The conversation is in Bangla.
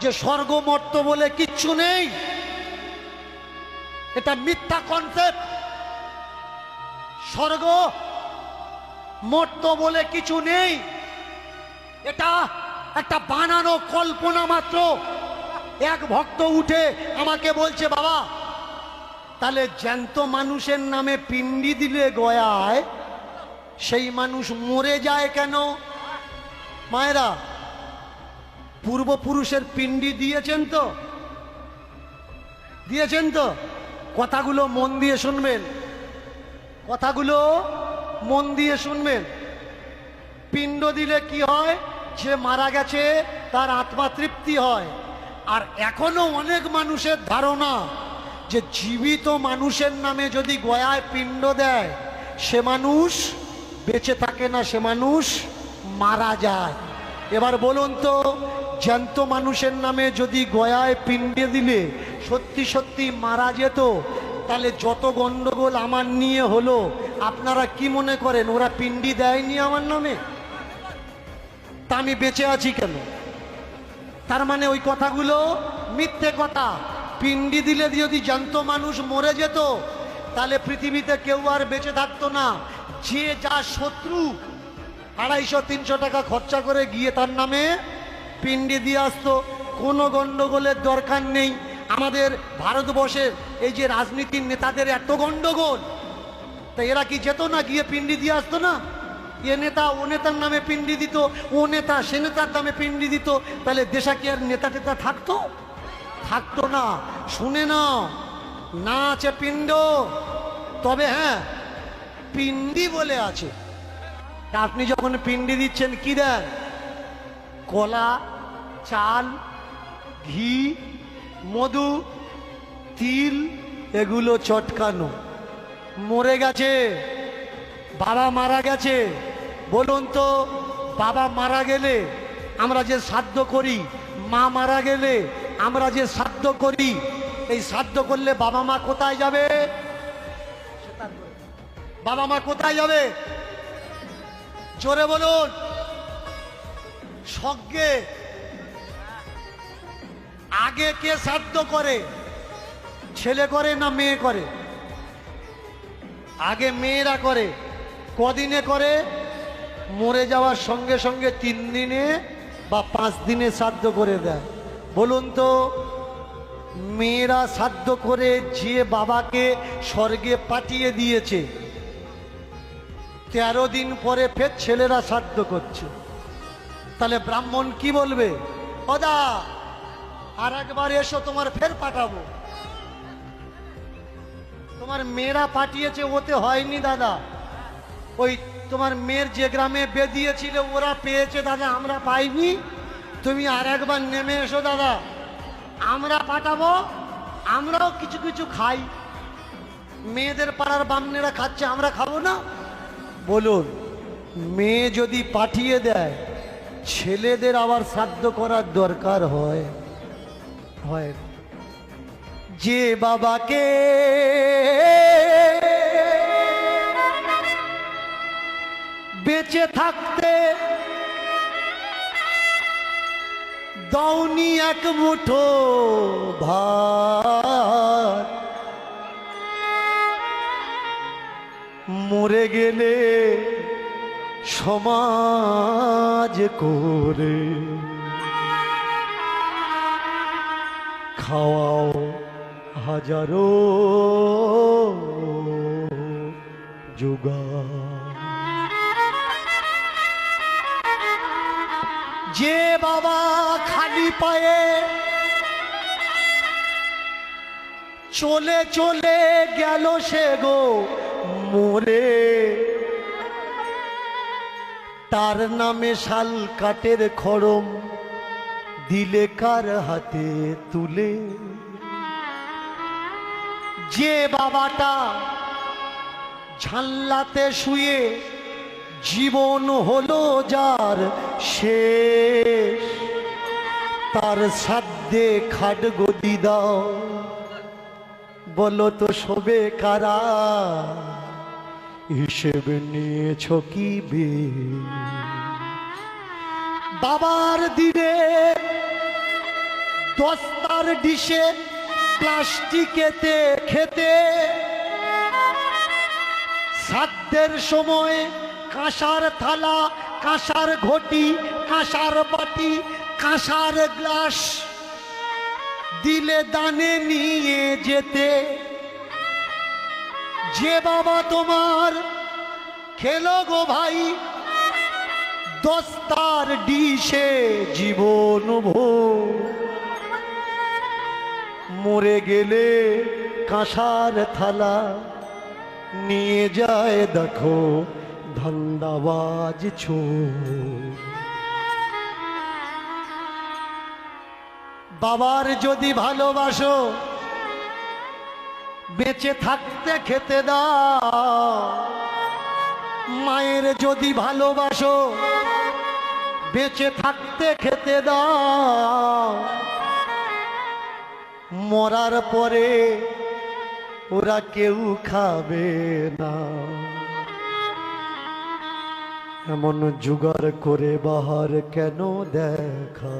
যে স্বর্গ মর্ত বলে কিচ্ছু নেই। এটা মিথ্যা কনসেপ্ট স্বর্গ মর্ত বলে কিছু নেই। এটা একটা বানানো কল্পনা মাত্র। এক ভক্ত উঠে আমাকে বলছে, বাবা, তাহলে জ্যান্ত মানুষের নামে পিণ্ডি দিলে গয়ায়, সেই মানুষ মরে যায় কেন? মায়েরা পূর্বপুরুষের পিণ্ডি দিয়েছেন তো? দিয়েছেন তো? কথাগুলো মন দিয়ে শুনবেন। কথাগুলো মন দিয়ে শুনবেন। পিণ্ড দিলে কি হয়? যে মারা গেছে, তার আত্মা তৃপ্তি হয়। আর এখনও অনেক মানুষের ধারণা যে জীবিত মানুষের নামে যদি গয়ায় পিণ্ড দেয়, সে মানুষ বেঁচে থাকে না, সে মানুষ মারা যায়। এবার বলুন তো, জ্যান্ত মানুষের নামে যদি গয়ায় পিণ্ডে দিলে, সত্যি সত্যি মারা যেত, তাহলে যত গন্ডগোল আমার নিয়ে হলো, আপনারা কি মনে করেন, ওরা পিণ্ডি দেয়নি আমার নামে? তা আমি বেঁচে আছি কেন? তার মানে ওই কথাগুলো মিথ্যে কথা। পিণ্ডি দিলে যদি জ্যান্ত মানুষ মরে যেত, তাহলে পৃথিবীতে কেউ আর বেঁচে থাকতো না। যে যা শত্রু আড়াইশো, তিনশো টাকা খরচা করে গিয়ে তার নামে পিণ্ডি দিয়ে আসতো। কোনো গণ্ডগোলের দরকার নেই। আমাদের ভারতবর্ষের এই যে রাজনীতির নেতাদের এত গণ্ডগোল, তা এরা কি যেত না গিয়ে পিণ্ডি দিয়ে আসতো না? এ নেতা, ও নেতার নামে পিণ্ডি দিত, ও নেতা, সে নেতার নামে পিণ্ডি দিত। তাহলে দেশা কি আর নেতা টেতা থাকতো? থাকতো না। শুনে নাও, না আছে পিণ্ড। তবে হ্যাঁ পিণ্ডি বলে আছে। আপনি যখন পিন্ডি দিচ্ছেন, কি দেন? কলা, চাল, ঘি, মধু, তিল, এগুলো চটকানো। মরে গেছে। বাবা মারা গেছে। বলুন তো, বাবা মারা গেলে আমরা যে শ্রাদ্ধ করি, মা মারা গেলে আমরা যে শ্রাদ্ধ করি, এই শ্রাদ্ধ করলে বাবা মা কোথায় যাবে? বাবা মা কোথায় যাবে? জোরে বলুন। স্বর্গে আগে কে শ্রাদ্ধ করে? ছেলে করে না মেয়ে করে? আগে মেয়েরা করে, কদিনে করে? মরে যাওয়ার সঙ্গে সঙ্গে তিন দিনে বা পাঁচ দিনে শ্রাদ্ধ করে দেয়। বলুন তো, মেয়েরা শ্রাদ্ধ করে যে বাবাকে স্বর্গে পাঠিয়ে দিয়েছে তেরো দিন পরে ফের ছেলেরা শ্রাদ্ধ করছে। তাহলে ব্রাহ্মণ কি বলবে? অদা, আর একবার এসো, তোমার ফের পাঠাবো। তোমার মেয়েরা পাঠিয়েছে, ওতে হয়নি দাদা। ওই তোমার মেয়ের যে গ্রামে বেদিয়েছিল ওরা পেয়েছে দাদা, আমরা পাইনি। তুমি আর একবার নেমে এসো দাদা। আমরা পাঠাবো, আমরাও কিছু কিছু খাই। মেয়েদের পাড়ার বামনেরা খাচ্ছে, আমরা খাব না। বলুন, মেয়ে যদি পাঠিয়ে দেয়, ছেলেদের আবার শ্রাদ্ধ করার দরকার হয়? যে বাবাকে বেঁচে থাকতে দাউনি এক মুঠো ভাত মরে গেলে সমাজ করে খাওয়াও হাজারো যোগা যে বাবা খালি পায়ে চলে চলে গেল সে গো মোরে। তার নামে শাল কাটের খড়ম দিলে কার হাতে তুলে? যে বাবাটা ঝাল্লাতে শুয়ে জীবন হলো যার শেষ, তার সাধ্যে খাট গদি দাও, বলো তো শোবে কারা? হিসেব নিয়েছ কি বে? বাবার দিনে দস্তার ডিশে প্লাস্টিকেতে খেতে। সাধ্যের সময় কাঁসার থালা, কাঁসার ঘটি, কাঁসার বাটি, কাঁসার গ্লাস দিলে দানে নিয়ে যেতে। যে বাবা তোমার খেলো গো ভাই, দস্তার ডিশে জীবন ভোর। মরে গেলে কাঁসার থালা নিয়ে যায় দেখো ধন্দাবাজ ছো বাবার যদি ভালোবাসো বেঁচে থাকতে খেতে দাও। মায়ের যদি ভালোবাসো, বেঁচে থাকতে খেতে দাও। মরার পরে ওরা কেউ খাবে না। এমন জুগার করে বাহার কেন দেখা?